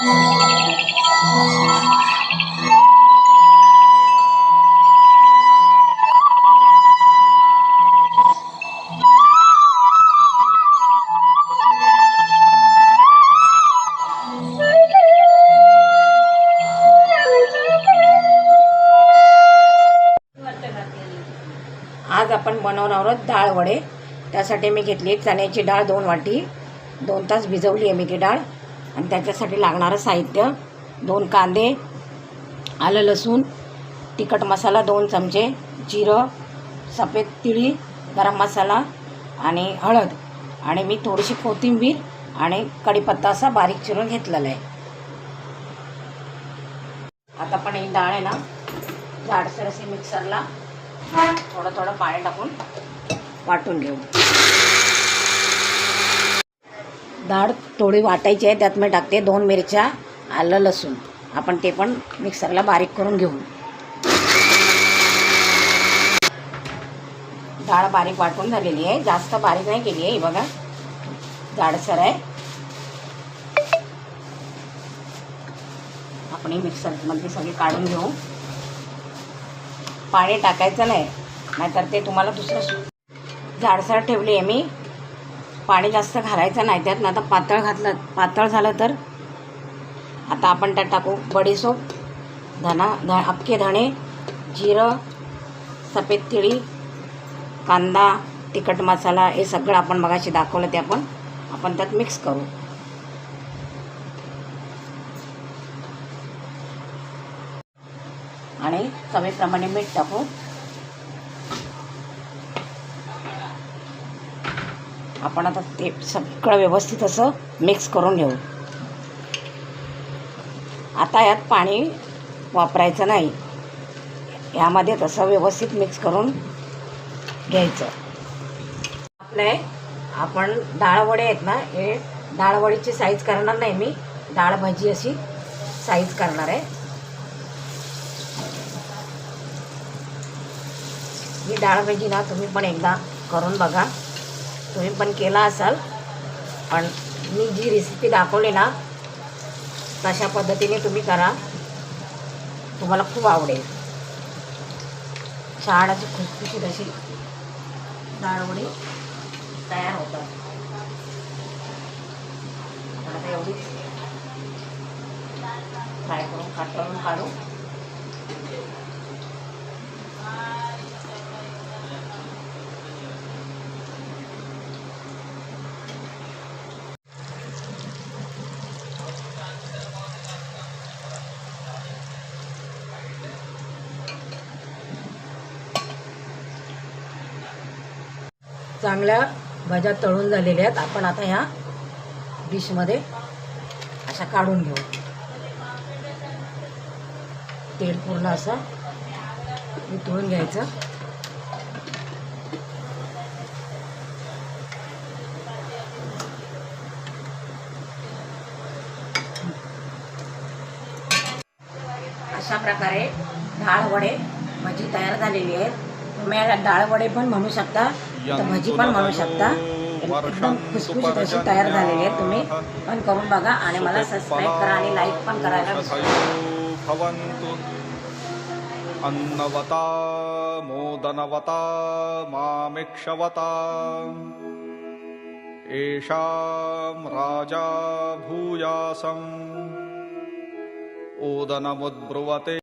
आज आपण बनवणार आहोत डाळ वडे. त्यासाठी मी घेतली चण्याची डाळ दोन वाटी. दोन तास भिजवली आहे मी ती डाळ. आणि त्याच्यासाठी लागणारं साहित्य दोन कांदे आलं लसूण तिखट मसाला दोन चमचे जिरं सफेद तिळी गरम मसाला आणि हळद. आणि मी थोडीशी कोथिंबीर आणि कढीपत्ता असा बारीक चिरून घेतलेला आहे. आता पण ही डाळ आहे ना जाडसर असे मिक्सरला थोडं थोडं पाणी टाकून वाटून घेऊ. डाळ थोडी वाटायची आहे त्यात मी टाकते दोन मिरच्या आलं लसूण. आपण ते पण मिक्सरला बारीक करून घेऊ. डाळ बारीक वाटून झालेली आहे. जास्त बारीक नाही केली आहे बघा. जाडसर आहे. आपण मिक्सरमध्ये सगळी काढून घेऊ. पाणी टाकायचं नाही नाहीतर ते तुम्हाला दुसरं जाडसर ठेवली आहे मी. पाणी जास्त घालायचं नाही. त्यात आता पातळ घातलं पातळ झालं तर आता आपण त्यात टाकू बडीसोप धना ध अख्खे धणे जिरं सफेद तिळी कांदा तिखट मसाला हे सगळं आपण मगाशी दाखवलं ते आपण आपण त्यात मिक्स करू. आणि चवीप्रमाणे मीठ टाकू. आपण आता ते सगळं व्यवस्थित असं मिक्स करून घेऊ. आता यात पाणी वापरायचं नाही. यामध्ये तसं व्यवस्थित मिक्स करून घ्यायचं. आपले आपण डाळवडे आहेत ना हे डाळवडीची साईज करणार नाही मी. डाळ भाजी अशी साईज करणार आहे. ही डाळ भाजी ना तुम्ही पण एकदा करून बघा. तुम्ही पण केला असाल. पण मी जी रेसिपी दाखवली ना तशा पद्धतीने तुम्ही करा. तुम्हाला खूप आवडेल. शाळाची अशी खुसखुशीत अशी डाळवडी तयार होतात. आता एवढी फ्राय करून काट करून काढू. चांगल्या भाज्या तळून झालेल्या आहेत. आपण आता ह्या डिशमध्ये अशा काढून घेऊ. तेल पूर्ण असं वितळून घ्यायचं. अशा प्रकारे डाळ वडे माझी तयार झालेली आहेत. तुम्ही याला डाळ वडे पण म्हणू शकता. तर भजी पण म्हणू शकता. एकदम खुसखुशीत अशी तयार झालेली आहे तुम्ही. पण करून बघा आणि मला सबस्क्राईब करा आणि लाईक पण करायला अन्नवता मोदनवता मामिक्षवता। येषां राजा भूयासम् ओदनमुद्ब्रुवते।